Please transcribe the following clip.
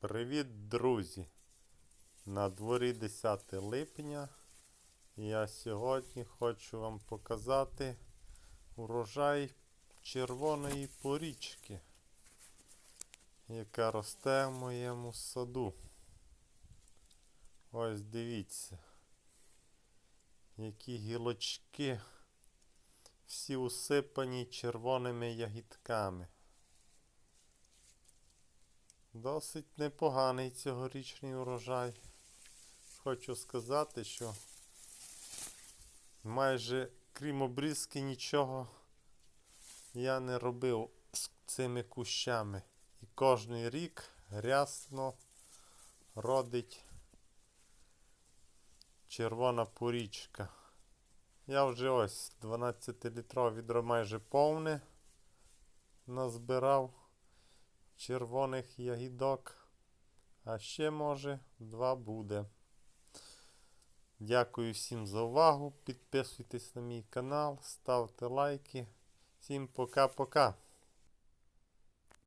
Привіт, друзі! На дворі 10 липня. Я сьогодні хочу вам показати урожай червоної порічки, яка росте в моєму саду. Ось дивіться, які гілочки всі усипані червоними ягідками. Досить непоганий цьогорічний урожай. Хочу сказати, що майже крім обрізки нічого я не робив з цими кущами. І кожний рік рясно родить червона порічка. Я вже ось 12-літрове відро майже повне назбирав червоних ягідок. А ще, може, два буде. Дякую всім за увагу. Підписуйтесь на мій канал, ставте лайки. Всім пока-пока.